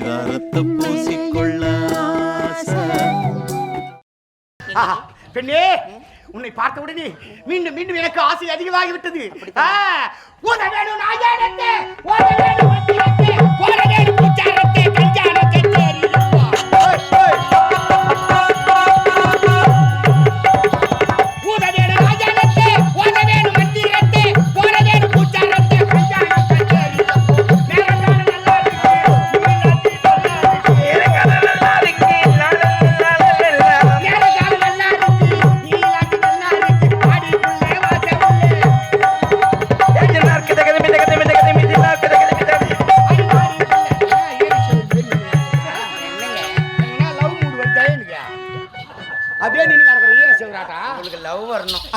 பரிதாரத்தை பூசிக்கொள்ள பெண்ணே உன்னை பார்த்த உடனே மீண்டும் மீண்டும் எனக்கு ஆசை அதிகமாகி விட்டது ஆ, ஓட வேணும் வட்டியத்தே, ஓட வேணும்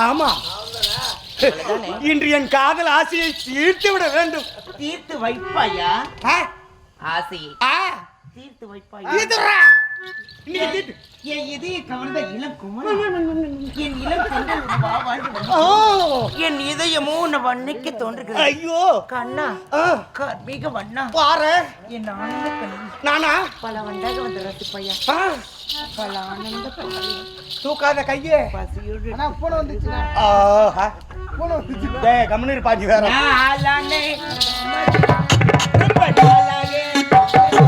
ஆமா. இன்று என் காதல் ஆசையை தீர்த்து விட வேண்டும். தீர்த்து வைப்பாயா? ஆசையை ஆ, தீர்த்து வைப்பாயா. என் இதய கவர்ந்த இளம் குமரன். என் இளம் கண்கள் என் இதயமோ உன்னை வன்னைக்கு தோன்றுகிறது. ஐயோ. கண்ணா கர்மீக வண்ணா. பாரு. என் ஆனந்த கண்ணி நானா? பல வண்டாக வந்து ரசிப்பையா ஆ, பல ஆனந்த கண்ணி தூக்காத கையே. பசியோடு ஆஹா. டேய், கம்முனு பாஞ்சி வேற. ரொம்ப நாளாக நாளான.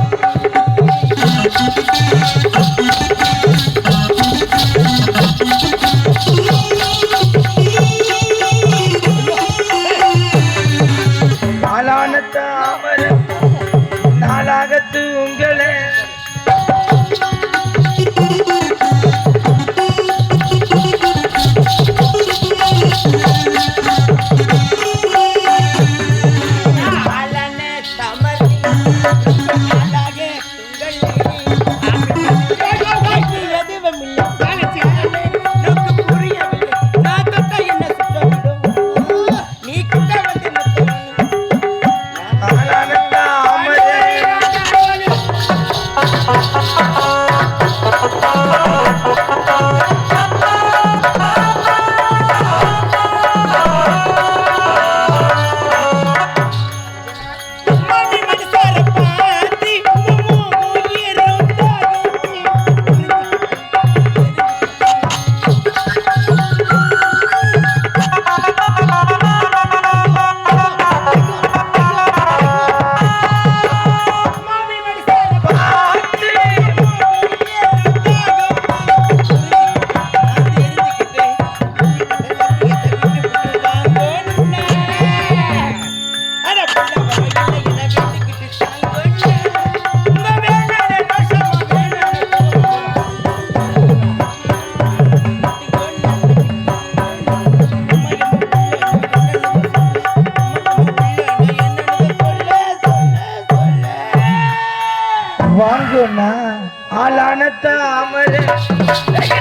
ஆளான தாமரை.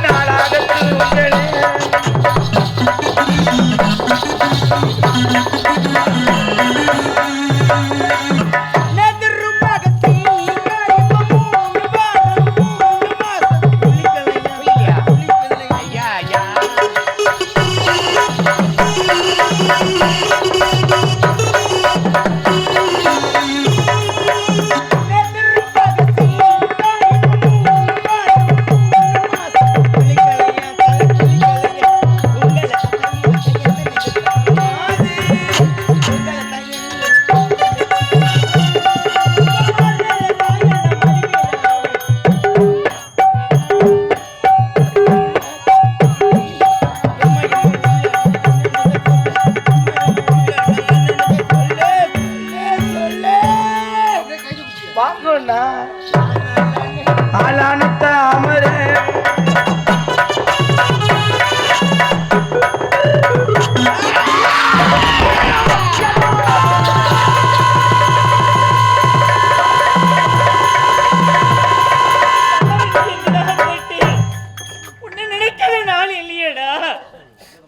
நாளாக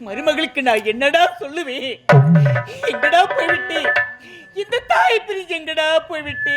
மருமகளுக்கு நான் என்னடா சொல்லுவேன்? எங்கடா போய்விட்டு இந்த தாய் பிரிஞ்சு எங்கடா போய்விட்டு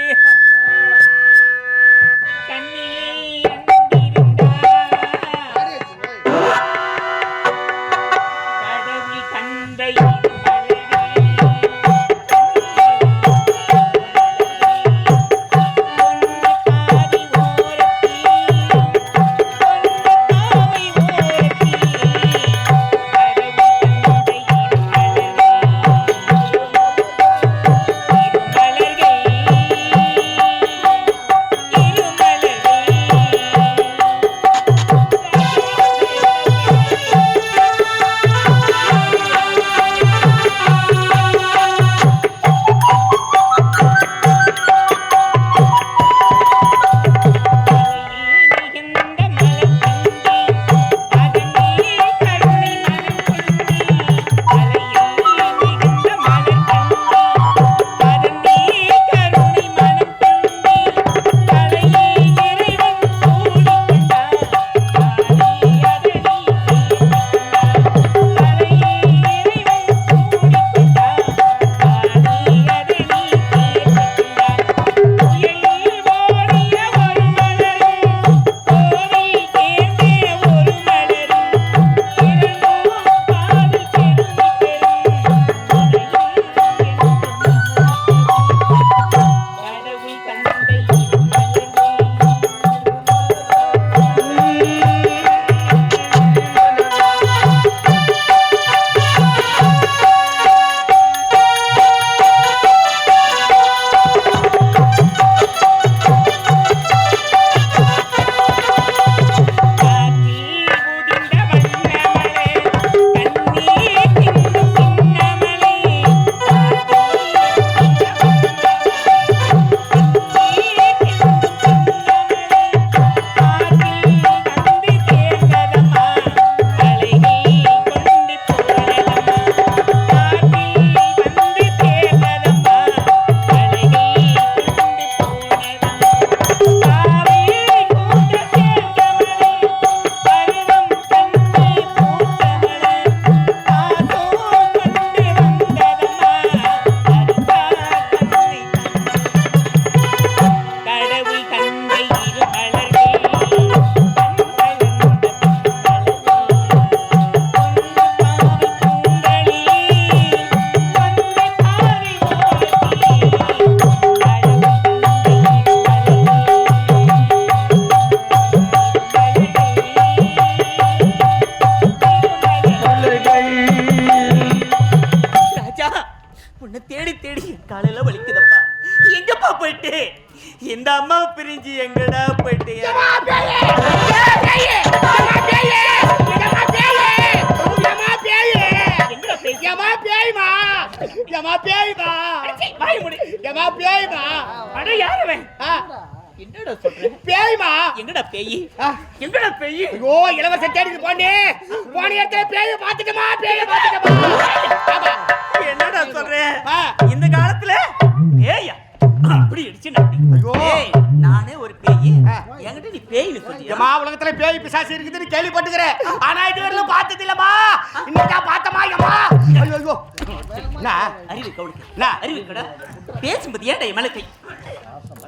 பேய்மா! அட யார் அவன்? ஆ, என்னடா சொல்ற? பேய்மா! எங்கடா பேய்? எங்கடா பேய்? ஐயோ இலவச தேடிக்கு போனே. போன இடத்துல பேய பாத்துட்டமா பேய பாத்துட்டமா ஆமா. என்னடா சொல்ற? ஆ. இந்த காலத்துல அப்படி அடிச்சு நம்பி ஐயோ. நானே ஒரு பேய். என்கிட்ட நீ பேய்னு சொல்லியா ஏம்மா உலகத்துல பேய் பிசாசு இருக்குதுன்னு கேள்விப்பட்டுக்கிறேன் ஆனா இது வரையிலும் பார்த்தது இல்லம்மா. இன்னைக்கா பார்த்தமா ஏம்மா ஐயோ ஐயோ. அறிவு கவுளுக்கு? அறிவு கடா. பேசும்போது ஏன்டா என் மேல கை?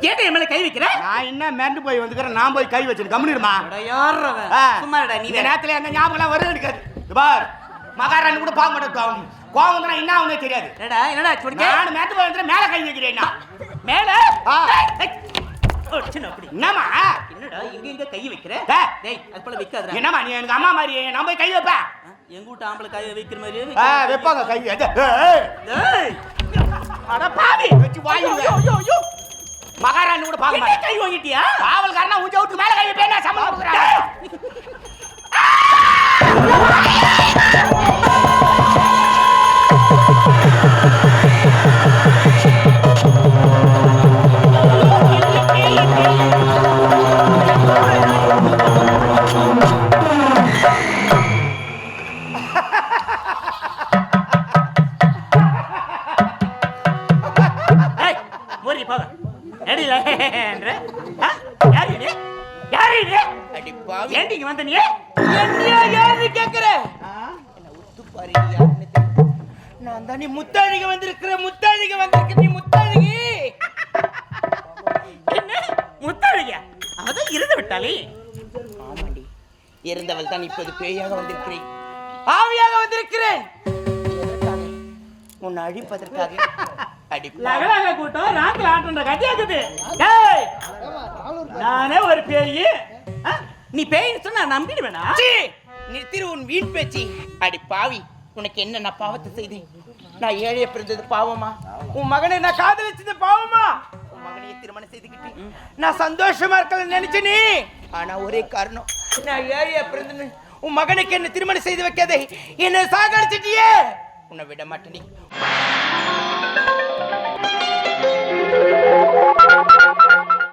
ஏன்டா என் மேல கை வைக்கிற? நான் என்ன மிரண்டு போய் வந்துக்கிறேன்? நான் போய் கை அட யார்றவன்? சும்மாடா நீ நேரத்துல அந்த ஞாபகம் வரும் இருக்காது பார். மகாராணி கூட பாக்க மாட்டேன் கோவம் வந்தா என்ன தெரியாது. என்னடா என்னடா சொல்லுங்க நான் மேட்டு போய் மேல கை வைக்கிறேன். மேல? என்னம்மா? என்னடா இங்க கை வைக்கிற? டேய். அது போல வைக்காதடா என்னம்மா நீ எனக்கு அம்மா மாதிரி நான் போய் கை வைப்பேன். எங்க வீட்டு ஆம்பளை கை வைக்கிற மாதிரி வைப்பாங்க கை. ஏய். அட பாவி. வச்சு வாயுங்க. ஐயோ, ஐயோ. மகாராணி கூட என்ன மாட்டேன். கை வாங்கிட்டியா? காவல்காரனா உஞ்ச விட்டு மேல கை வைப்பேன் நான் சம்மதம் ஏன்டி இங்க வந்த நீ? என்னையா யாருன்னு கேக்குற? நான் தானே முத்தாழிக வந்திருக்கிறேன் முத்தாழிக வந்திருக்க நீ முத்தாழிகி என்ன? முத்தழகியா? அவதான் இறந்து விட்டாளே. ஆமாண்டி இருந்தவள் தான் இப்போது பேயாக வந்திருக்கிறேன் ஆவியாக வந்திருக்கிறேன்? உன்னை அழிப்பதற்காக லகலக கூட்டம் ராக்கில் ஆட்டுன்ற கதையாக்குது. டேய், நானே ஒரு பேயி? நீ பேயின்னு சொன்னா நான் நம்பிடுவேனா? நீ நிறுத்திரு உன் வீண் பேச்சு. அடி பாவி உனக்கு என்ன நான் பாவத்தை செய்தேன்? நான் ஏழைய பிறந்தது பாவமா? உன் மகனை நான் காதலிச்சது பாவமா? உன் மகனையே திருமணம் செய்துக்கிட்டு நான் சந்தோஷமா இருக்கல நினைச்சனே ஆனா ஒரே காரணம் நான் ஏழைய பிறந்தேன்னு உன் மகனுக்கு என்ன திருமணம் செய்து வைக்காதே. என்ன சாகடிச்சிட்டியே? உன்னை விட மாட்டேனே